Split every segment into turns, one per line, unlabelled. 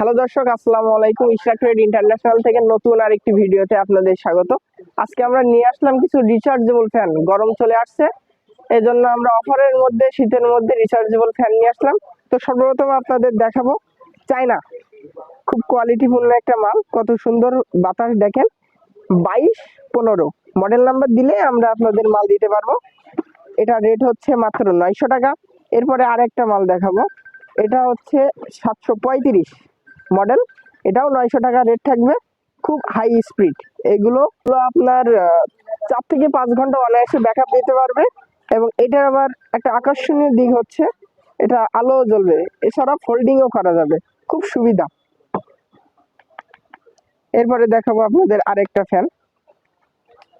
Hello দর্শক, আসসালামু আলাইকুম। ইশরাক ট্রেড ইন্টারন্যাশনাল থেকে নতুন আরেকটি ভিডিওতে আপনাদের স্বাগত। আজকে আমরা নিয়ে আসলাম কিছু রিচার্জেবল ফ্যান গরম চলে আসছে। এই জন্য আমরা অফারের মধ্যে, শীতের মধ্যে রিচার্জেবল ফ্যান নিয়ে আসলাম। তো সর্বপ্রথম আপনাদের দেখাবো, চায়না। খুব কোয়ালিটিফুল একটা মাল। কত সুন্দর বাতাস দেখেন। বাইশ পনেরো। মডেল নাম্বার দিলে আমরা আপনাদের মাল দিতে পারব। এটা রেট হচ্ছে মাত্র নয়শো টাকা। এরপরে আরেকটা মাল দেখাবো। এটা হচ্ছে সাতশো পঁয়ত্রিশ। মডেল এটাও নয়শো টাকা রেট থাকবে। খুব হাই স্পিড এগুলো আপনার চার থেকে পাঁচ ঘণ্টা অনায়াসে ব্যাকআপ দিতে পারবে এবং এটার আবার একটা আকর্ষণীয় দিক হচ্ছে, এটা আলো জ্বলবে। এছাড়া ফোল্ডিংও করা যাবে। খুব সুবিধা। এরপরে দেখাবো আপনাদের আরেকটা ফ্যান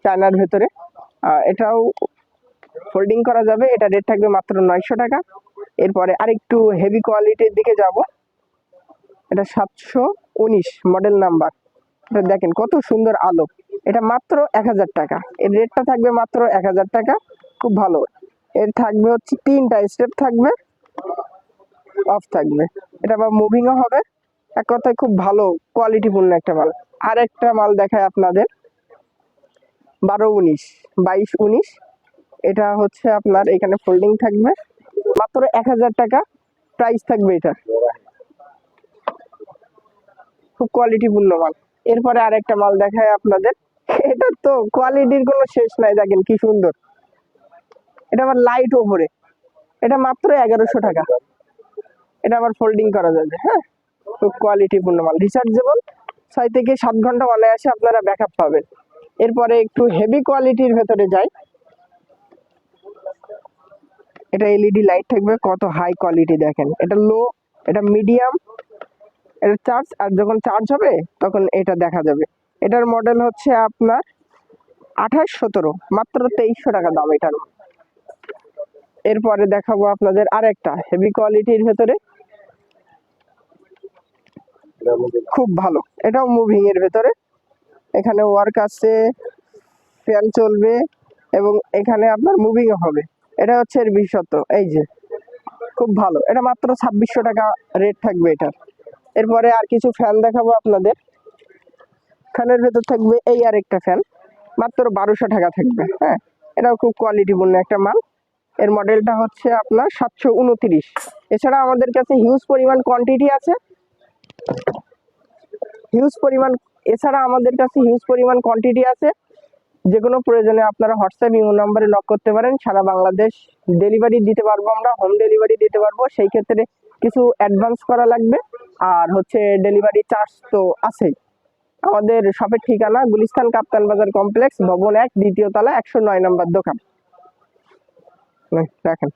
চায়নার ভেতরে। এটাও ফোল্ডিং করা যাবে। এটা রেট থাকবে মাত্র নয়শো টাকা। এরপরে আরেকটু হেভি কোয়ালিটির দিকে যাব। এটা সাতশো উনিশ মডেল নাম্বার এটা দেখেন কত সুন্দর আলো। এটা মাত্র এক হাজার টাকা। এর রেটটা থাকবে মাত্র এক হাজার টাকা। খুব ভালো। এর থাকবে হচ্ছে তিনটা স্টেপ থাকবে। অফ থাকবে। এটা আবার মুভিংও হবে। এক কথায় খুব ভালো কোয়ালিটিপূর্ণ একটা মাল। আর একটা মাল দেখায় আপনাদের। বারো উনিশ, বাইশ উনিশ। এটা হচ্ছে আপনার এখানে ফোল্ডিং থাকবে। মাত্র এক হাজার টাকা। প্রাইস থাকবে এটা খুব কোয়ালিটিপূর্ণ মাল। এরপরে আরেকটা মাল দেখায় আপনাদের। এটা তো কোয়ালিটির কোনো শেষ নাই, দেখেন কি সুন্দর। এটা আবার লাইট ওপরে। এটা মাত্র এগারোশো টাকা। এটা আবার ফোল্ডিং করা যাবে হ্যাঁ? খুব কোয়ালিটিপূর্ণ মাল। রিচার্জেবল ছয় থেকে সাত ঘণ্টা অনায়াসে আপনারা ব্যাক আপ পাবেন। এরপরে একটু হেভি কোয়ালিটির ভেতরে যাই। এটা এলইডি লাইট থাকবে, কত হাই কোয়ালিটি দেখেন। এটা লো এটা মিডিয়াম এটা চার্জ আর যখন চার্জ হবে, তখন এটা দেখা যাবে। এটার মডেল হচ্ছে আপনার আঠাশ সতেরো, মাত্র তেইশশো টাকা দাম এটার। এরপরে দেখাবো আপনাদের আরেকটা হেভি কোয়ালিটির ভেতরে। খুব ভালো, এটাও মুভিং এর ভেতরে। এখানে ওয়ার্ক আছে ফ্যান চলবে, এবং এখানে আপনার মুভিংও হবে। এটা হচ্ছে এর বিশেষত্ব এই যে। খুব ভালো, এটা মাত্র ছাব্বিশশো টাকা রেট থাকবে এটার। এরপরে আর কিছু ফ্যান দেখাবো আপনাদের। ফ্যানের ভেতর থাকবে এই আর একটা ফ্যান মাত্র বারোশো টাকা থাকবে হ্যাঁ? এটাও খুব কোয়ালিটিপূর্ণ একটা মাল। এর মডেলটা হচ্ছে আপনার সাতশো উনত্রিশ। এছাড়া আমাদের কাছে হিউজ পরিমাণ কোয়ান্টিটি আছে। হিউজ পরিমাণ, এছাড়া আমাদের কাছে হিউজ পরিমাণ কোয়ান্টিটি আছে। যে কোনো প্রয়োজনে আপনারা হোয়াটসঅ্যাপ, ইমো নাম্বারে লক করতে পারেন। সারা বাংলাদেশ ডেলিভারি দিতে পারব আমরা হোম ডেলিভারি দিতে পারব। সেই ক্ষেত্রে কিছু অ্যাডভান্স করা লাগবে। আর হচ্ছে ডেলিভারি চার্জ তো আছেই। আমাদের শপের ঠিকানা গুলিস্তান কাপ্তান বাজার কমপ্লেক্স ভবন এক দ্বিতীয় তলা একশো নয় নম্বর দোকান। হুম, রাখেন।